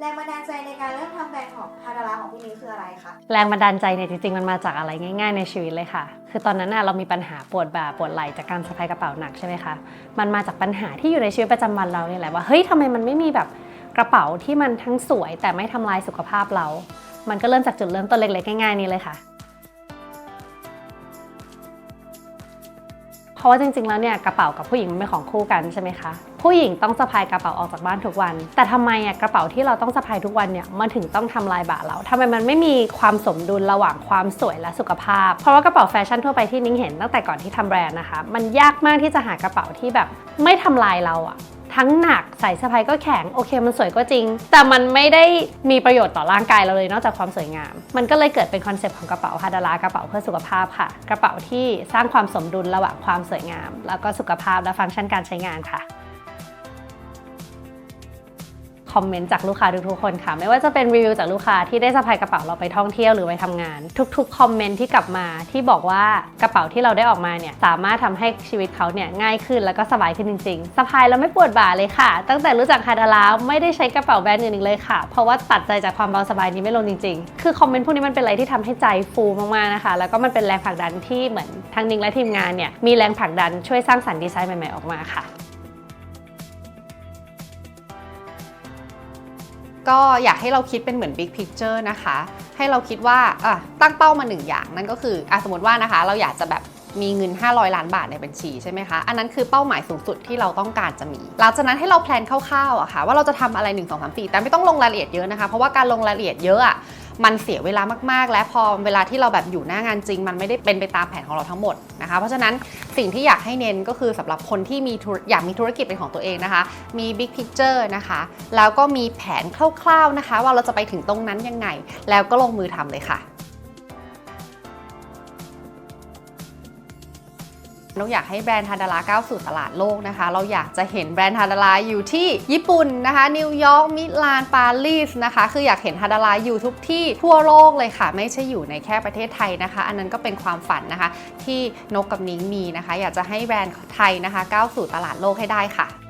แรงบันดาลใจในการเริ่มทำแบรนด์ของพาราลาของพี่นิ้วคืออะไรคะ แรงบันดาลใจเนี่ยจริงๆ มันมาจากอะไรง่าย ๆในชีวิตเลยค่ะ คือตอนนั้นน่ะเรามีปัญหาปวดบ่าปวดไหล่จากการสะพายกระเป๋าหนักใช่ไหมคะ มันมาจากปัญหาที่อยู่ในชีวิตประจำวันเราเนี่ยแหละว่าเฮ้ยทำไมมันไม่มีแบบกระเป๋าที่มันทั้งสวย แต่ไม่ทำลายสุขภาพเรา มันก็เริ่มจากจุดเริ่มต้นเล็กๆง่ายๆนี้เลยค่ะ ราะว่าจริงๆ แล้วเนี่ยกระเป๋ากับผู้หญิงมันเป็นของคู่กันใช่ไหมคะ ผู้หญิงต้องสะพายกระเป๋าออกจากบ้านทุกวัน แต่ทำไมอะกระเป๋าที่เราต้องสะพายทุกวันเนี่ยมันถึงต้องทำลายบาเราทำไมมันไม่มีความสมดุลระหว่างความสวยและสุขภาพ เพราะว่ากระเป๋าแฟชั่นทั่วไปที่นิ้งเห็นตั้งแต่ก่อนที่ทำแบรนด์นะคะ มันยากมากที่จะหากระเป๋าที่แบบไม่ทำลายเราอะ ทั้งหนักใส่สะพายก็แข็งโอเค มันสวยก็จริง แต่มันไม่ได้มีประโยชน์ต่อร่างกายเราเลยนอกจากความสวยงาม มันก็เลยเกิดเป็นคอนเซปต์ของกระเป๋าฮาดารากระเป๋าเพื่อสุขภาพค่ะ กระเป๋าที่สร้างความสมดุลระหว่างความสวยงาม แล้วก็สุขภาพและฟังก์ชันการใช้งานค่ะ คอมเมนต์จากลูกค้าทุกๆคนค่ะ ไม่ว่าจะเป็นรีวิวจากลูกค้าที่ได้สะพายกระเป๋าเราไปท่องเที่ยวหรือไปทำงาน ทุกๆคอมเมนต์ที่กลับมาที่บอกว่ากระเป๋าที่เราได้ออกมาเนี่ยสามารถทำให้ชีวิตเขาเนี่ยง่ายขึ้นแล้วก็สบายขึ้นจริงๆสะพายแล้วไม่ปวดบ่าเลยค่ะ ตั้งแต่รู้จักฮาดาราไม่ได้ใช้กระเป๋าแบรนด์อื่นอีกเลยค่ะ เพราะว่าตัดใจจากความเบาสบายนี้ไม่ลงจริงๆ คือคอมเมนต์พวกนี้มันเป็นอะไรที่ทำให้ใจฟูมากๆนะคะ แล้วก็มันเป็นแรงผลักดันที่เหมือนทางนิงและทีมงานเนี่ยมีแรงผลักดันช่วยสร้างสรรค์ดีไซน์ใหม่ๆออกมาค่ะ ก็อยากให้เราคิดเป็นเหมือน big picture นะคะ ให้เราคิดว่าตั้งเป้ามาหนึ่งอย่างนั่นก็คืออสมมติว่านะคะ เราอยากจะแบบมีเงิน 500 ล้านบาทในบัญชีใช่ไหมคะ อันนั้นคือเป้าหมายสูงสุดที่เราต้องการจะมี หลังจากนั้นให้เราแพลนคร่าวๆอะค่ะว่าเราจะทำอะไร 1 2 3 4 แต่ไม่ต้องลงรายละเอียดเยอะนะคะ เพราะว่าการลงรายละเอียดเยอะอะ มันเสียเวลามากๆ และพอเวลาที่เราแบบอยู่หน้างานจริง มันไม่ได้เป็นไปตามแผนของเราทั้งหมดนะคะเพราะฉะนั้นสิ่งที่อยากให้เน้นก็คือสำหรับคนที่มีอยากมีธุรกิจเป็นของตัวเองนะคะ มีบิ๊กพิเจอร์นะคะแล้วก็มีแผนคร่าวๆนะคะ ว่าเราจะไปถึงตรงนั้นยังไง แล้วก็ลงมือทำเลยค่ะ นกอยากให้แบรนด์ฮาดาราก้าวสู่ตลาดโลกนะคะ เราอยากจะเห็นแบรนด์ฮาดาราอยู่ที่ญี่ปุ่นนะคะ นิวยอร์ก มิลาน ปารีสนะคะ คืออยากเห็นฮาดาราอยู่ทุกที่ทั่วโลกเลยค่ะ ไม่ใช่อยู่ในแค่ประเทศไทยนะคะ อันนั้นก็เป็นความฝันนะคะ ที่นกกับนิ้งมีนะคะ อยากจะให้แบรนด์ไทยนะคะ ก้าวสู่ตลาดโลกให้ได้ค่ะ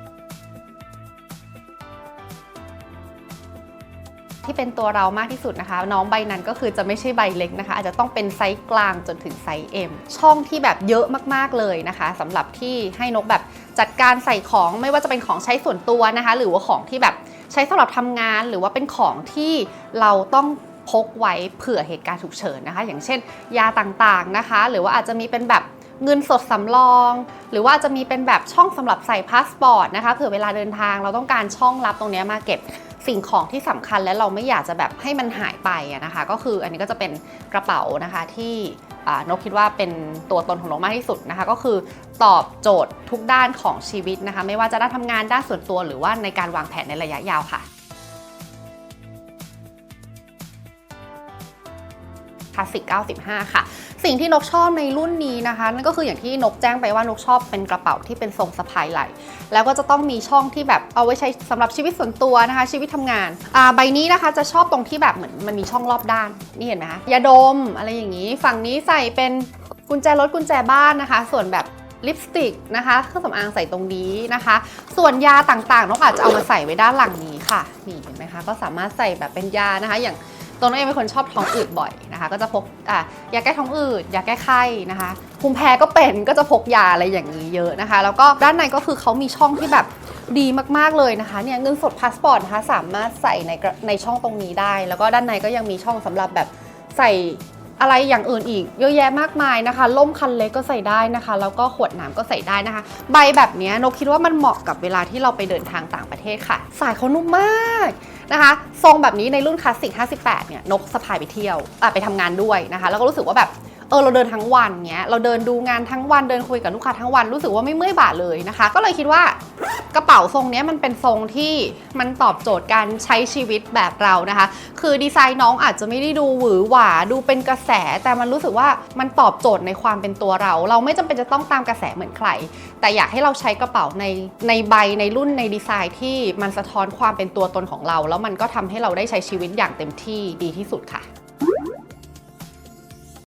ที่เป็นตัวเรามากที่สุดนะคะ น้องใบนั้นก็คือจะไม่ใช่ใบเล็กนะคะ อาจจะต้องเป็นไซส์กลางจนถึงไซส์ M ช่องที่แบบเยอะมากๆเลยนะคะสำหรับที่ให้นกแบบจัดการใส่ของไม่ว่าจะเป็นของใช้ส่วนตัวนะคะ หรือว่าของที่แบบใช้สำหรับทำงานหรือว่าเป็นของที่เราต้องพกไว้เผื่อเหตุการณ์ฉุกเฉินนะคะ อย่างเช่น ยาต่างๆนะคะ หรือว่าอาจจะมีเป็นแบบเงินสดสำรอง หรือว่าจะมีเป็นแบบช่องสำหรับใส่พาสปอร์ตนะคะเผื่อเวลาเดินทางเราต้องการช่องลับตรงนี้มาเก็บ สิ่งของที่สำคัญและเราไม่อยากจะแบบให้มันหายไปนะคะ ก็คืออันนี้ก็จะเป็นกระเป๋านะคะที่นกคิดว่าเป็นตัวตนของนกมากที่สุดนะคะ ก็คือตอบโจทย์ทุกด้านของชีวิตนะคะ ไม่ว่าจะด้านทำงานด้านส่วนตัวหรือว่าในการวางแผนในระยะยาวค่ะ คลาสสิก 95 ค่ะ สิ่งที่นกชอบในรุ่นนี้นะคะ นั่นก็คืออย่างที่นกแจ้งไปว่านกชอบเป็นกระเป๋าที่เป็นทรงสะพายไหล่แล้วก็จะต้องมีช่องที่แบบเอาไว้ใช้สำหรับชีวิตส่วนตัวนะคะ ชีวิตทำงานอ่าใบนี้นะคะจะชอบตรงที่แบบเหมือนมันมีช่องรอบด้านนี่เห็นไหมคะยาดมอะไรอย่างนี้ ฝั่งนี้ใส่เป็นกุญแจรถกุญแจบ้านนะคะ ส่วนแบบลิปสติกนะคะเครื่องสำอางใส่ตรงนี้นะคะ ส่วนยาต่างๆนกอาจจะเอามาใส่ไว้ด้านหลังนี้ค่ะ นี่เห็นไหมคะ ก็สามารถใส่แบบเป็นยานะคะ อย่างตัวน้องเองเป็นคนชอบท้องอืดบ่อย นะคะ ก็จะพกอะยาแก้ท้องอืดยาแก้ไข้นะคะภูมิแพ้ก็เป็นก็จะพกยาอะไรอย่างนี้เยอะนะคะ แล้วก็ด้านในก็คือเขามีช่องที่แบบดีมากๆเลยนะคะเนี่ยเงินสดพาสปอร์ตนะคะสามารถใส่ในในช่องตรงนี้ได้ แล้วก็ด้านในก็ยังมีช่องสำหรับแบบใส่ อะไรอย่างอื่นอีกเยอะแยะมากมายนะคะ ล่มคันเล็กก็ใส่ได้นะคะ แล้วก็ขวดน้ำก็ใส่ได้นะคะ ใบแบบนี้นกคิดว่ามันเหมาะกับเวลาที่เราไปเดินทางต่างประเทศค่ะ สายเขานุ่มมากนะคะทรงแบบนี้ในรุ่นคลาสสิก 58 เนี่ยนกสะพายไปเที่ยวไปทำงานด้วยนะคะ แล้วก็รู้สึกว่าแบบ เออเราเดินทั้งวันเงี้ยเราเดินดูงานทั้งวันเดินคุยกับลูกค้าทั้งวันรู้สึกว่าไม่เมื่อยบ่าเลยนะคะ ก็เลยคิดว่ากระเป๋าทรงนี้มันเป็นทรงที่มันตอบโจทย์การใช้ชีวิตแบบเรานะคะ คือดีไซน์น้องอาจจะไม่ได้ดูหวือหวาดูเป็นกระแส แต่มันรู้สึกว่ามันตอบโจทย์ในความเป็นตัวเรา เราไม่จำเป็นจะต้องตามกระแสเหมือนใคร แต่อยากให้เราใช้กระเป๋าในในใบในรุ่นในดีไซน์ที่มันสะท้อนความเป็นตัวตนของเรา แล้วมันก็ทำให้เราได้ใช้ชีวิตอย่างเต็มที่ดีที่สุดค่ะ